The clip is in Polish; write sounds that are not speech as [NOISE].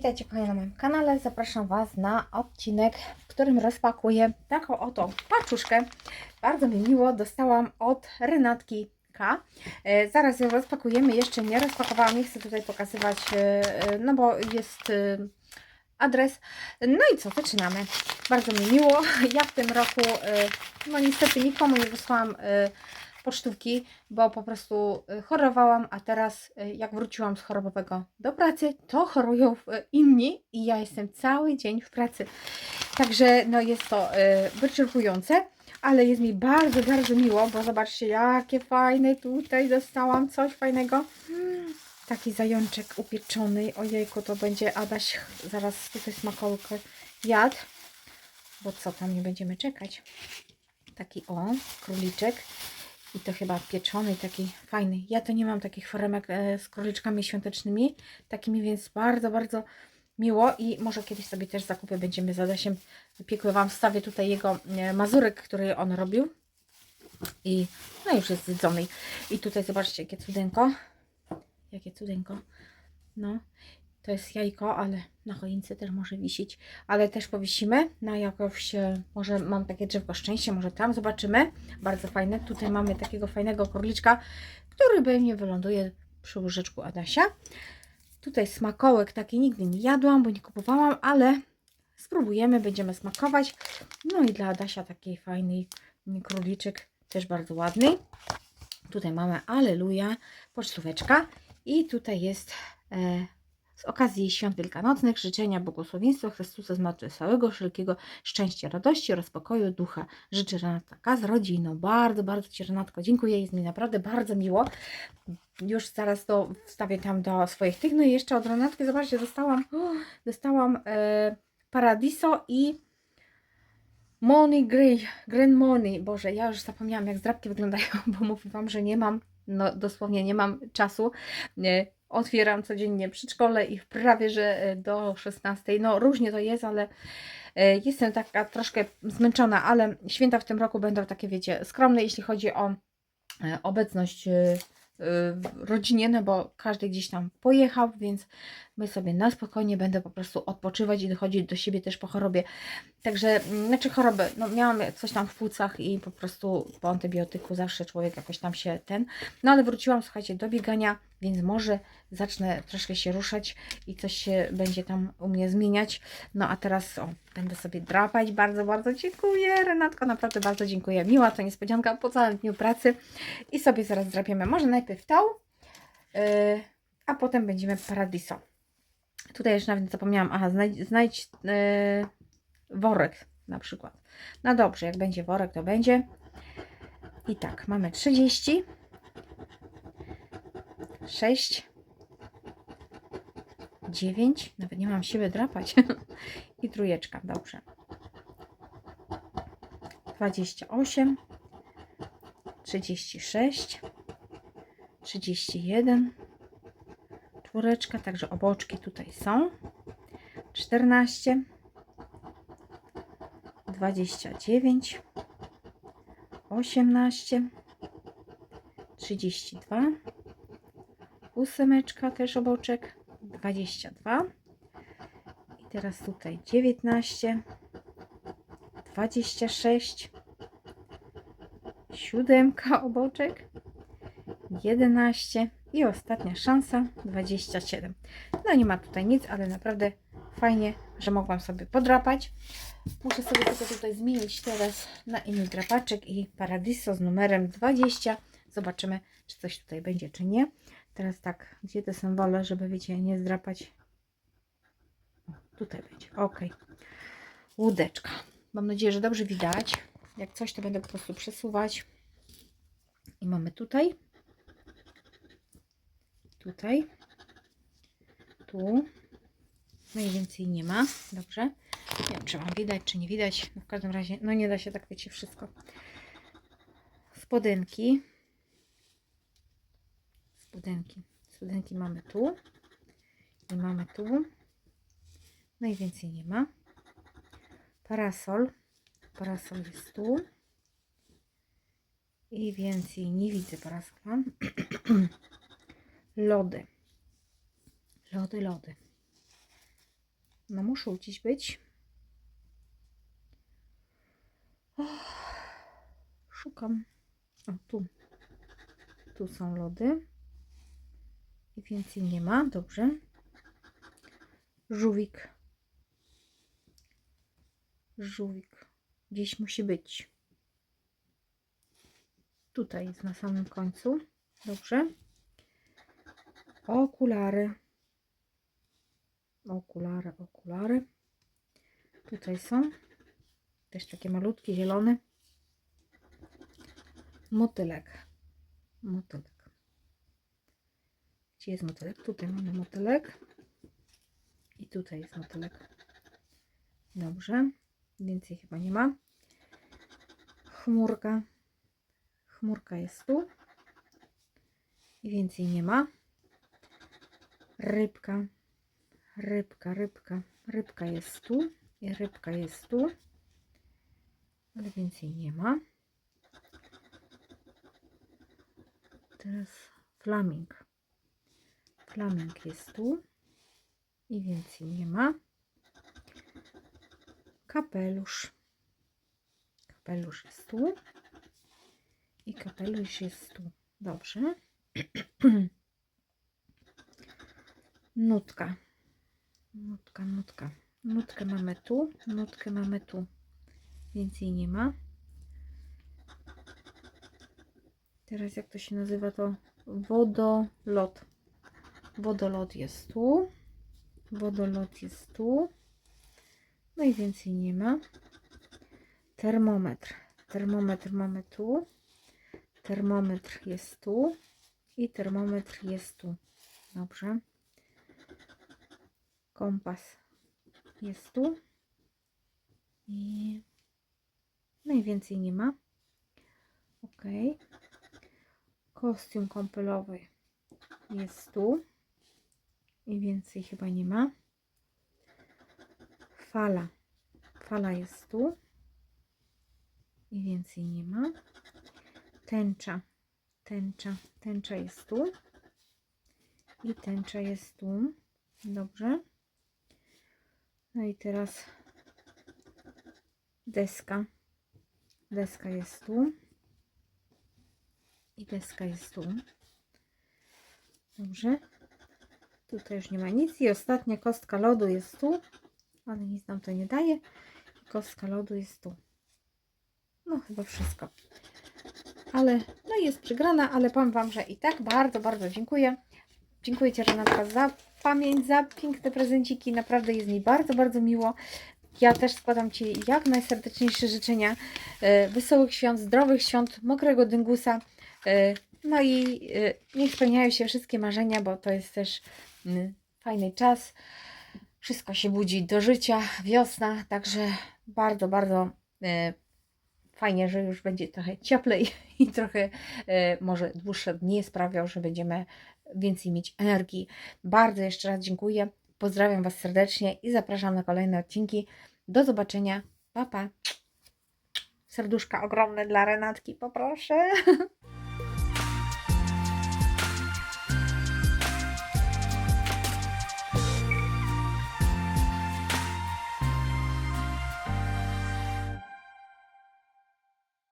Witajcie kochani na moim kanale. Zapraszam Was na odcinek, w którym rozpakuję taką oto paczuszkę. Bardzo mi miło, dostałam od Renatki K. E, zaraz ją rozpakujemy, jeszcze nie rozpakowałam, nie chcę tutaj pokazywać, e, e, no bo jest adres. No i co, zaczynamy. Bardzo mi miło. Ja w tym roku, no niestety nikomu nie wysłałam pocztówki, bo po prostu y, chorowałam, a teraz y, jak wróciłam z chorobowego do pracy, to chorują y, inni i ja jestem cały dzień w pracy. Także no jest to wyczerpujące, ale jest mi bardzo, bardzo miło, bo zobaczcie jakie fajne tutaj dostałam coś fajnego. Taki zajączek upieczony, ojejku, to będzie Adaś zaraz tutaj smakołkę jadł, bo co tam nie będziemy czekać. Taki o, króliczek. I to chyba pieczony, taki fajny. Ja to nie mam takich foremek e, z króliczkami świątecznymi, takimi, więc bardzo, bardzo miło. I może kiedyś sobie też zakupię, będziemy z Adasiem piekły. Wam wstawię tutaj jego e, mazurek, który on robił. I no już jest zjedzony. I tutaj zobaczcie, jakie cudeńko, jakie cudeńko, no. To jest jajko, ale na choince też może wisić. Ale też powisimy na jakąś, e, może mam takie drzewko szczęścia, może tam zobaczymy. Bardzo fajne. Tutaj mamy takiego fajnego korliczka, który pewnie wyląduje przy łyżeczku Adasia. Tutaj smakołek taki nigdy nie jadłam, bo nie kupowałam, ale spróbujemy, będziemy smakować. No i dla Adasia taki fajny króliczek, też bardzo ładny. Tutaj mamy Aleluja, pocztóweczka i tutaj jest e, z okazji świąt wielkanocnych życzenia błogosławieństwa Chrystusa Zmartwychwstałego, wszelkiego szczęścia, radości oraz pokoju ducha. Życzę Renatka z rodziną. Bardzo, bardzo Ci Renatko dziękuję. Jest mi naprawdę bardzo miło. Już zaraz to wstawię tam do swoich tych. No i jeszcze od Renatki, zobaczcie, dostałam, dostałam e, Paradiso i Money Grey, Grand Money. Boże, ja już zapomniałam jak zdrabki wyglądają, [LAUGHS] bo mówię Wam, że nie mam, no dosłownie nie mam czasu. Nie, otwieram codziennie przedszkole i prawie, że e, do 16. No różnie to jest, ale e, jestem taka troszkę zmęczona, ale święta w tym roku będą takie, wiecie, skromne, jeśli chodzi o e, obecność rodzinie, no bo każdy gdzieś tam pojechał, więc my sobie na spokojnie będę po prostu odpoczywać i dochodzić do siebie też po chorobie. Także, mm, znaczy choroby, no miałam coś tam w płucach i po prostu po antybiotyku zawsze człowiek jakoś tam się ten, no ale wróciłam, słuchajcie, do biegania, więc może zacznę troszkę się ruszać i coś się będzie tam u mnie zmieniać. No a teraz o, będę sobie drapać. Bardzo, bardzo dziękuję, Renatko, naprawdę bardzo dziękuję. Miła to niespodzianka po całym dniu pracy i sobie zaraz drapiemy. Może najpierw tą, yy, a potem będziemy Paradiso. Tutaj już nawet zapomniałam, aha, znajdź, znajdź yy, worek na przykład. No dobrze, jak będzie worek, to będzie. I tak, mamy 30, 6, 9, nawet nie mam siły drapać. [LAUGHS] I trójeczka, dobrze. 28, 36, 31, czwóreczka, także oboczki tutaj są. 14, 29, 18, 32, ósemeczka też oboczek, 22 i teraz tutaj 19, 26, siódemka oboczek, 11 i ostatnia szansa 27. No nie ma tutaj nic, ale naprawdę fajnie, że mogłam sobie podrapać. Muszę sobie tylko tutaj zmienić teraz na inny drapaczek i Paradiso z numerem 20. Zobaczymy, czy coś tutaj będzie, czy nie. Teraz tak, gdzie te symbole, żeby wiecie, nie zdrapać. Tutaj będzie, ok. Łódeczka. Mam nadzieję, że dobrze widać. Jak coś, to będę po prostu przesuwać. I mamy tutaj. Tutaj. Tu. No i więcej nie ma. Dobrze. Nie wiem, czy Wam widać, czy nie widać. No w każdym razie, no nie da się tak, wiecie, wszystko. Spodynki. Spodynki. Spodynki mamy tu. I mamy tu. No i więcej nie ma. Parasol. Parasol jest tu. I więcej nie widzę parasola. [CLEARS THROAT] lody. Lody, lody. No muszą gdzieś być. Szukam. O, tu. Tu są lody. I więcej nie ma. Dobrze. Żółwik. Żółwik. Gdzieś musi być. Tutaj jest na samym końcu. Dobrze. Okulary. Okulary, okulary. Tutaj są. Też takie malutkie, zielone. Motylek. Motylek. Gdzie jest motylek? Tutaj mamy motylek. I tutaj jest motylek. Dobrze. Więcej chyba nie ma. Chmurka. Chmurka jest tu. I więcej nie ma. Rybka. Rybka, rybka. Rybka jest tu. I rybka jest tu. Ale więcej nie ma. Teraz flaming. Flaming jest tu. I więcej nie ma. Kapelusz. Kapelusz jest tu. I kapelusz jest tu. Dobrze. [CLEARS THROAT] Nutka. Nutka, nutka. Nutkę mamy tu, nutkę mamy tu. Więcej nie ma. Teraz jak to się nazywa to wodolot. Wodolot jest tu. Wodolot jest tu. No i więcej nie ma. Termometr. Termometr mamy tu. Termometr jest tu. I termometr jest tu. Dobrze. Kompas jest tu. I najwięcej nie ma. Ok. Kostium kąpielowy jest tu. I więcej chyba nie ma. Fala. Fala jest tu. I więcej nie ma. Tęcza. Tęcza. Tęcza jest tu. I tęcza jest tu. Dobrze. No i teraz deska. Deska jest tu. I deska jest tu. Dobrze. Tutaj już nie ma nic. I ostatnia kostka lodu jest tu. Ale nic nam to nie daje. Kostka lodu jest tu. No chyba wszystko. Ale no jest przygrana, ale powiem Wam, że i tak bardzo, bardzo dziękuję. Dziękuję Ci Renatka za pamięć, za piękne prezenciki. Naprawdę jest mi bardzo, bardzo miło. Ja też składam Ci jak najserdeczniejsze życzenia e, wesołych świąt, zdrowych świąt, mokrego dyngusa. E, no i e, niech spełniają się wszystkie marzenia, bo to jest też mm, fajny czas. Wszystko się budzi do życia, wiosna, także bardzo, bardzo fajnie, że już będzie trochę cieplej i trochę może dłuższe dni sprawiał, że będziemy więcej mieć energii. Bardzo jeszcze raz dziękuję. Pozdrawiam Was serdecznie i zapraszam na kolejne odcinki. Do zobaczenia. Pa, pa. Serduszka ogromne dla Renatki, poproszę. [LAUGHS]